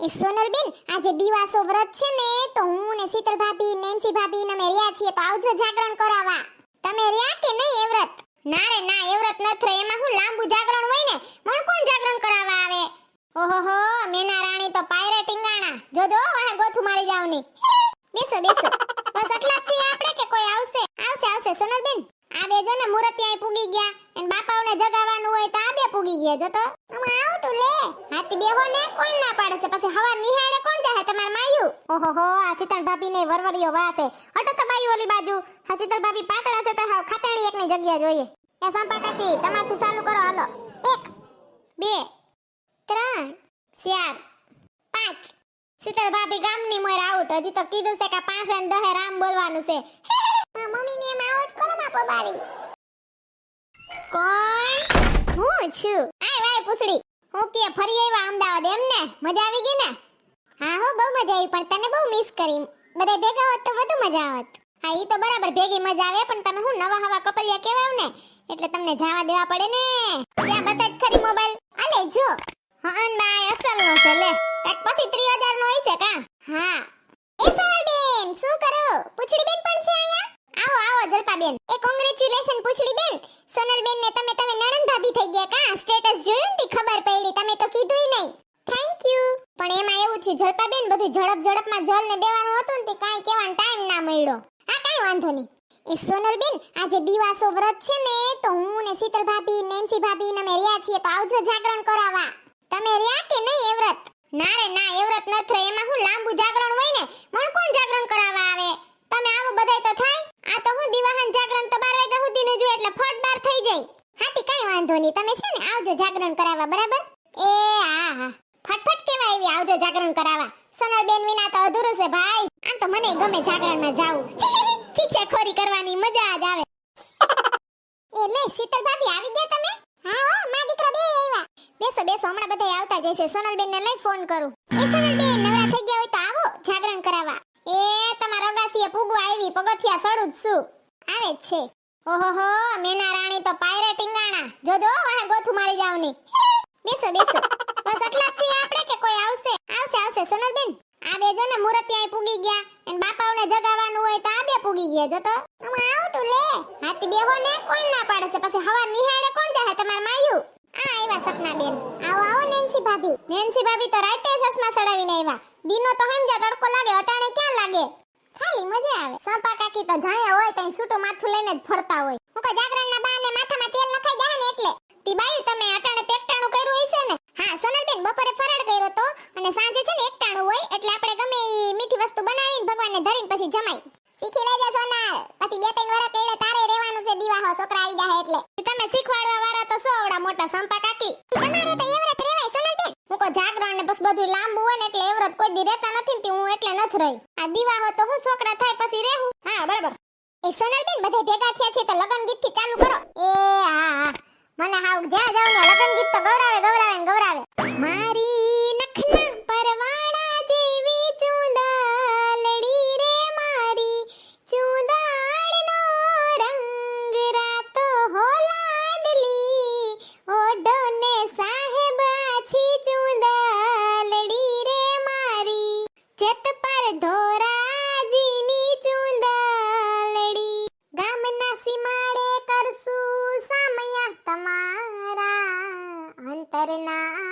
એ સોનલબેન આજે દિવાસો વ્રત છે ને, તો હું ને શીતલ ભાભી, નેન્સી ભાભી ને અમે રહ્યા છીએ, તો આવજો જાગરણ કરાવવા. તમે રહ્યા કે નહીં એ વ્રત? ના રે, ના, એ વ્રત ન થાય. એમાં હું લાંબુ જાગરણ હોય ને, મને કોણ જાગરણ કરાવવા આવે? ઓહોહો મેના રાણી તો પાયરે ટીંગાણા. જોજો વાહે ગોથું મારી જાવની. બેસો બેસો. બસ એટલા જ છીએ આપણે કે કોઈ આવશે? આવશે આવશે. સોનલબેન આ બે જો ને મુરતિયાએ પૂગી ગયા અને બાપાઓને જગાવવાનું હોય તો આ બે પૂગી ગયા જો તો આમાં આવતું લે હાથી બેહો ને કોણ ના પાડે છે પછી હવા નિહાળે કોણ જાહે તમાર માયું ઓહોહો આ શીતળ ભાભી ને વરવરિયો વાસે. હટો તો બાઈ ઓલી બાજુ. શીતળ ભાભી પાતળા છે તો હાવ ખાતેણી એકની જગ્યા જોઈએ. એ સંપા કાકી, તમારથી ચાલુ કરો, હાલો. એક, બે, ત્રણ, ચાર, પાંચ. શીતળ ભાભી ગામની મોર આઉટ હજી તો કીધું છે કે પાંચ અને દહે રામ બોલવાનું છે. મમ્મી ને એમ આઉટ કરો માં પબારી. કોણ? હું છું. આય વાય પૂછડી. હું કે ફરી આવ્યા અમદાવાદ એમ ને મજા આવી ગઈ? હા, હો, બહુ મજા આવી, પણ તને બહુ મિસ કરી. બધા ભેગા હોત તો વધુ મજા આવત. હા, ઈ તો બરાબર ભેગી મજા આવે, પણ તમે હું નવા હવા કપલિયા કેવાવ ને, એટલે તમને જવા દેવા પડે ને. ત્યાં બધા ખરી મોબાઈલ. આલે જો. હન બાય અસલ નો છે, લે. કાક પછી 3000 નો હશે કા? હા. એ બેન, શું કરો? પૂછડી બેન પણ છે અહીંયા? આવો આવો, જલપાબેન. એ કોંગ્રેચ્યુલેશન પૂછડી બેન. સોનલબેન ને તમે તમે નણંદ ભાભી થઈ ગયા કા? સ્ટેટસ જોયું ને ખબર પડી તમે તો કીધુંય નહીં. થેન્ક યુ પણ એમાં એવું થયું જલપાબેન બધું ઝડપ ઝડપમાં જલ ને દેવાનું હતું ને તે કાંઈ કહેવાનો ટાઈમ ના મળ્યો. આ કાંઈ વાંધો નહીં. એ સોનલબેન આજે દિવાસો વ્રત છે ને, તો હું ને શીતલ ભાભી, નેન્સી ભાભી ને અમે રહ્યા છીએ, તો આવજો જાગરણ કરાવવા. તમે રહ્યા કે નહીં એ વ્રત? ના રે, ના, એ વ્રત ન થાય. એમાં હું લાંબુ જાગરણ હોય ને, મને કોણ જાગરણ કરાવવા આવે? તમે આવો બધાય તો થાય. આ તો હું દિવાહન જાગરણ તો 12 વાગ્યા સુધીનું જોઈએ એટલે ફટ બાર થઈ જાય. હાથી કાંઈ વાંધો નહીં. તમે છે ને, આવજો જાગરણ કરાવવા, બરાબર? એ હા હા. આવી આવજો જાગરણ કરાવવા? સોનલબેન વિના તો અધૂરું છે ભાઈ. આમ તો મને ગમે જાગરણમાં જાવું. ખીચા ખોરી કરવાની મજા જ આવે. એટલે શીતલ ભાભી આવી ગયા તમે? હા, હો, મા દીકરા બે આવ્યા. બેસો બેસો, હમણાં બધા આવતા જશે સોનલબેન ને લઈ ફોન કરું. એ સોનલબેન નવરા થઈ ગયા હોય તો આવો જાગરણ કરાવવા. એ તમારા અગાસીએ પૂગો આવી, પગથિયા સડું જ શું આવે છે. ઓહોહો, મેના રાણી તો પાયરે ટીંગાણા. જોજો, વાહ ગોથું મારી જાવની. બેસો બેસો. બસ એટલા જ છીએ આપણે કે કોઈ આવશે આવશે સોનલબેન? આ બે જો ને મુરતિયાએ પૂગી ગયા. અને બાપાઓને જગાવવાનું હોય તો આ બે પૂગી ગયા જો તો. આમાં આવતું લે. હાથી બેહો ને કોણ ના પાડે છે? પછી હવા નિહાળે કોણ જાહે તમાર માયું? આ આવ્યા સપના બેન આવો આવો નેન્સી ભાભી. નેન્સી ભાભી તો રાતે સસમા સડાવીને આવ્યા. દીનો તો સમજ્યા તડકો લાગે અટાણે ક્યાં લાગે? ખાલી મજા આવે. સંપા કાકી તો જાયા હોય તઈ છૂટું માથું લઈને જ ફરતા હોય. હું કો જાગરણના બાને માથામાં તેલ નખાઈ જાય ને એટલે? તી બાયું તમે અટાણે કોઈ નથી ને હું એટલે નથ રહી. આ દીવાહો તો હું છોકરા થાય પછી રહેવું. હા, બરાબર. એ સોનલબેન બધે ભેગા થયા છે તો લગન ગીતથી ચાલુ કરો. એ, હા હા. મને હાવ જ્યાં જાઉં ને લગન ગીત તો ગૌરાવે ગૌરાવે ને ગૌરાવે. મારી નખના તમારા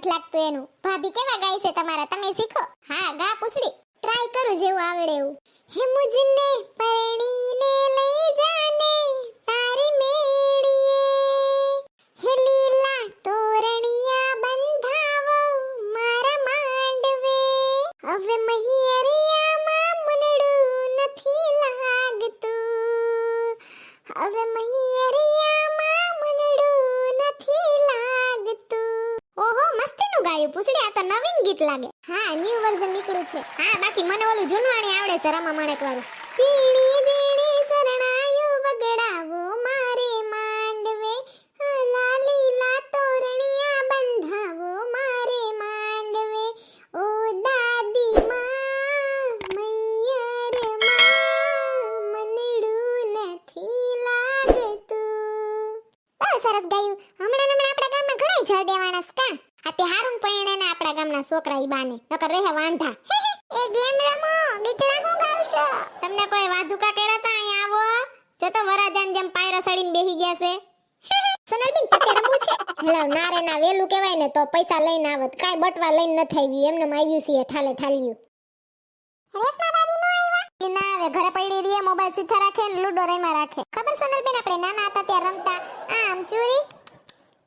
નથી લાગતું એનું. ભાભી કેવા ગાય છે તમારા? તમે શીખો. હા, ગા પૂછડી. ટ્રાય કરું જેવું આવડે એવું. હે મુજને પરણીને લઈ જાને તો નવીન ગીત લાગે. હા ન્યુ વર્ઝન નીકળ્યું છે. હા, બાકી મને ઓલું જૂનવાણી આવડે છે, રમા માણેક વાળું ઝીણી ઝીણી શરણાયું બગડાવો મારે માંડવે. હલા લીલા તોરણિયા બંધાવો મારે માંડવે. ઓ દાદી સરસ ગાયું. હમણાં હમણાં આપણા ગામમાં ઘણા જડે માણસ કા? આ તે હારું ગામના છોકરા ઈ બાને. નકર રહે વાંધા એ ગેમ રમો બીતલા હું ગાવશો? તમને કોઈ વાધુકા કર્યા તા અહીં આવો? જો તો વરાજાન જેમ પાયરા સડીને બેહી ગયા છે. સોનલબેન તકે રમવું છે? હેલો ના રે ના વેલું કહેવાય ને તો પૈસા લઈને આવત. કાઈ બટવા લઈને ન આવ્યું. એમને આવ્યું છે ઠાલે ઠાલ્યું. રેશમા ભાભી નો આવ્યા? એ ના આવે ઘરે પડી રહીએ મોબાઈલ સીધા રાખે ને લૂડો રમ્યા રાખે. ખબર સોનલબેન આપણે નાના હતા ત્યારે રમતા. આમ ચોરી?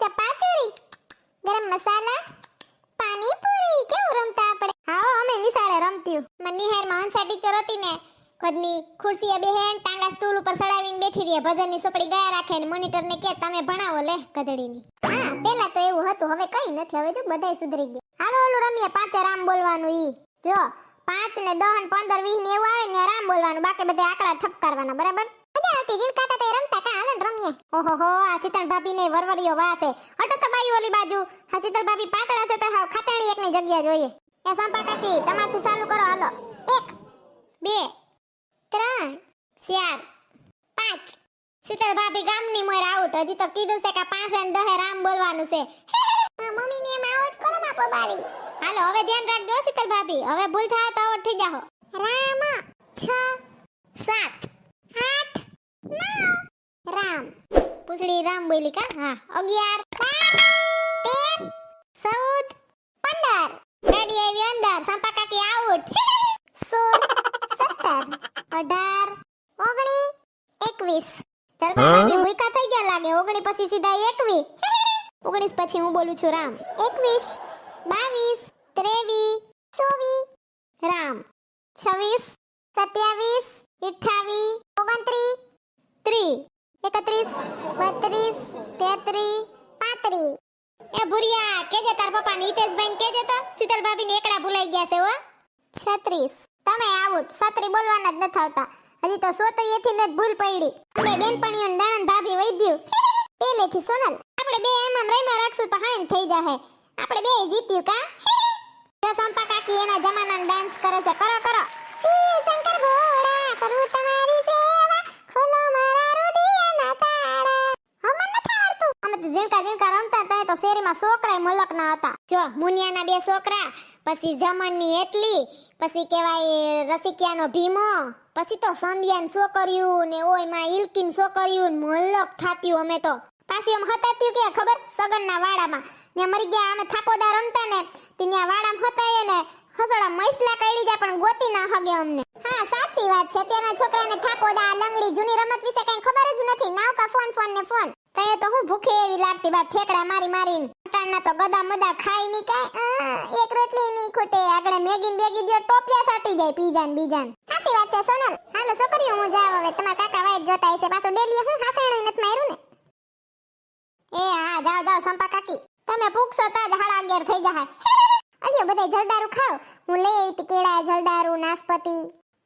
ચપા ચોરી? ગરમ મસાલા પાણીપુરી કેવું રમતા આપણે હા અમે નિશાળે રમત્યું મને નિહારમાં હંસા ટીચર હતી ને કદની ખુરશીએ બેહેન ટાંગા સ્ટૂલ ઉપર સડાવીને બેઠી રહી. ભજનની સોપડી ગયા રાખે ને મોનિટર ને કે તમે ભણાવો લે ગધડીની. હા પેલા તો એવું હતું, હવે કઈ નથી. હવે જો બધાય સુધરી ગયા. હાલો ઓલું રમીએ પાંચે રામ બોલવાનું ઈ. જો, પાંચ ને દહ ને પંદર, વીસ ને એવું આવે ને રામ બોલવાનું. બાકી બધા આંકડા ઠપકારવાના, બરાબર? મજા આવતી જીણકાતા તે રમતા કા? હાલન રમીએ. ઓહો હો, આ શીતળ ભાભી ને વરવડીઓ વાસે. હટો તો બાઈ ઓલી બાજુ. આ શીતળ ભાભી પાતળા છે તો ખાતણી એકની જગ્યા જોઈએ. એ સંપા કાકી, તમારથી ચાલુ કરો, હાલો. એક, બે ત્રણ, ચાર, પાંચ. શીતલ ભાભી ગામની મોર આઉટ હજી તો કીધું છે કે પાંચ અને દહે રામ બોલવાનું છે. મમ્મી ને એમ આઉટ કરો માં પોબારી હાલો, હવે ધ્યાન રાખજો શીતલ ભાભી. હવે ભૂલ થાય તો આઉટ થઈ જાઓ. રામ, છ, સાત, આઠ, નવ. રામ. પૂછડી રામ બોલી કા? હા, અગિયાર બાર તેર ચૌદ પંદર ગાડી આવી અંદર સંપા કાકી આઉટ સોળ સત્તર અઢાર ઓગણી એકવીસ ચાલ ભાઈ ભૂકા થઈ ગયા લાગે ઓગણી પછી સીધા એકવી ઓગણીસ પછી હું બોલું છું રામ. એકવીસ, બાવીસ, ત્રેવીસ, ચોવીસ, રામ. છવ્વીસ, સત્યાવીસ, અઠ્ઠાવીસ, ઓગણત્રીસ, ત્રીસ. એકત્રીસ, બત્રીસ, તેત્રીસ, પાંત્રીસ. એ ભુરિયા, કેજે તાર પપ્પા નીતેશભાઈ કેજે તો? શીતલ ભાભી ને એકડા ભૂલાઈ ગયા છે હો. છત્રીસ. તમે આઉટ છત્રી બોલવાના જ નથી આવતા. હજી તો સોતરીએથી ને ભૂલ પડી. અમે બેનપણીઓ દાણન ભાભી વૈદ્યું પેલેથી સોનલ, આપણે બે એમ એમ રહીમાં રાખશું તો હાઈન થઈ જાહે. આપણે બે જીત્યું કા? સંપા કાકી એના જમાનાનો ડાન્સ કરે છે, કરો કરો. શંકર ભોળા કરું તમારી સેવા. ખોલો મારા રુધિરના તાળા. હમણાં નથી આવડતું. અમે તો જીણકા જીણકા રમતા હતા તો શેરીમાં છોકરાય મલક ના હતા. જો, મુનિયાના બે છોકરા, પછી જમનની એટલી, પછી કહેવાય રસિકિયાનો ભીમો, પછી તો સંધ્યાન છોકર્યું ને ઓયમાં ઇલકીન છોકર્યું મલક થાત્યું અમે તો. પાછી આમ હતાત્યું કે ખબર? સગનના વાડામાં. ને મરી ગયા અમે થાપોદા રમતા ને, તે ન્યા વાડામાં હતાય ને હસડા મૈસલા કઈડી જાય, પણ ગોતી ના હગે અમને. હા, સાચી વાત છે. અત્યારના છોકરાને થાપોદા લંગડી જૂની રમત વિશે કઈ ખબર જ નથી. નાવ ફોન ફોન ને ફોન. કઈ તો હું ભૂખે એવી લાગતી બાપ ઠેકડા મારી મારીને. અટાણના તો ગદા મદા ખાઈ ની કાઈ એક રોટલી ની ખૂટે. આગળ મેગીન બેગી દો ટોપિયા સાટી જાય પીજાન બીજાન. સાચી વાત છે, સોનલ. હાલો, છોકરીઓ, હું જાવ હવે. તમારા કાકા વાઈટ જોતા હશે. પાછો ડેલી હું હાસેણું ને એ, હા, જાઓ જાઓ, સંપા કાકી. તમે ભૂખશો તો જ હાડા અગિયાર થઈ જાય અહીંયા બધા જરદારું ખાવ હું લઈ આવી તી કેળા, જલદારું નાસપતિ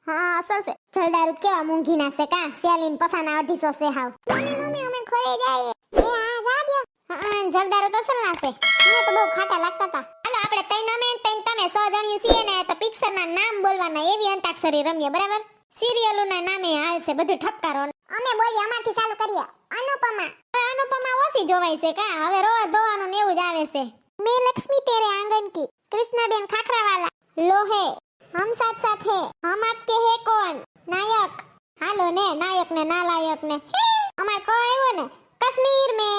હા, અસલ છે. જલદારું કેવા મૂંઘી ના છે કા? સ્યાલીન પસાના અઢીસો છે હાવ. મમ્મી અમે ખોલે જાય એ, હા, જા હા, જલદારું તો સલ ના છે. મને તો બહુ ખાટા લાગતા હતા હાલો, આપણે તઈ નમે તઈ તમે સો જણ્યું છીએ ને, તો પિક્ચર ના નામ બોલવાના એવી અંતાક્ષરી રમીએ, બરાબર? સિરિયલોના નામે હાલશે બધું ઠપકારો. અમે બોલી અમારથી ચાલુ કરીએ. અનુપમા. અનુપમા ઓછી જોવાય છે કા? હવે રોવા ધોવાનું એવું જ આવે છે. મે લક્ષ્મી તેરે આંગન કી કૃષ્ણાબેન ખાખરાવાલા. લોહે. હમ સાથ સાથ. હે હમ આપકે હે કોણ? નાયક. હાલો ને નાયક ને નાલાયક ને. અમાર કો આવ્યો ને? કાશ્મીર મે.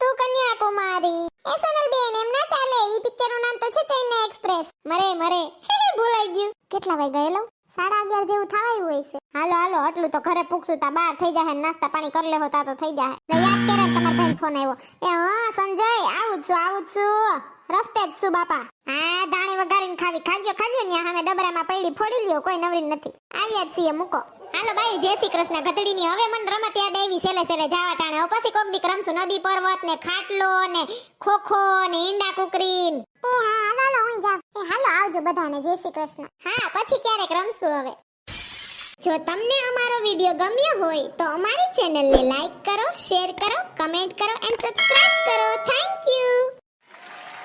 તું કન્યાકુમારી. એ બેન એમ ના ચાલે? ઈ પિક્ચરનું નામ તો છે ચેન્નઈ એક્સપ્રેસ. મરે મરે. ભૂલાઈ ગયું. કેટલા વાગે ગયેલો? સાડા અગિયાર જેવું થવાયું હોય છે. હાલો હાલો, આટલું તો ઘરે પૂછશું તા બાર થઈ જાય નાસ્તા પાણી કરી લેવો તા થઈ જાય યાદ કરે તમારા ભાઈ ફોન આવ્યો. એ, હા, સંજય, આવું છું આવું છું. રસ્તે જ છું, બાપા. હા, દાણી વઘારીને ખાવી. ખાજો ખાજો ને હામે ડબરામાં પડી, ફોડી લ્યો, કોઈ નવરી નથી. આવ્યા છીએ, મૂકો. હાલો ભાઈ જય શ્રી કૃષ્ણ. ગધડીની હવે મને રમત યાદ આવી સેલે સેલે જાવા ટાણે. પછી કોક દી રમશું. નદી પર્વત ને ખાટલો ને ખોખો ને ઈંડા કુકરી એ હા, હાલો હું જાવ એ હાલો, આવજો બધાને, જય શ્રી કૃષ્ણ. હા, પછી ક્યારેક રમશું હવે. જો તમને અમારો વિડિયો ગમ્યો હોય, તો અમારી ચેનલને લાઈક કરો, શેર કરો, કમેન્ટ કરો એન્ડ સબસ્ક્રાઇબ કરો. Thank you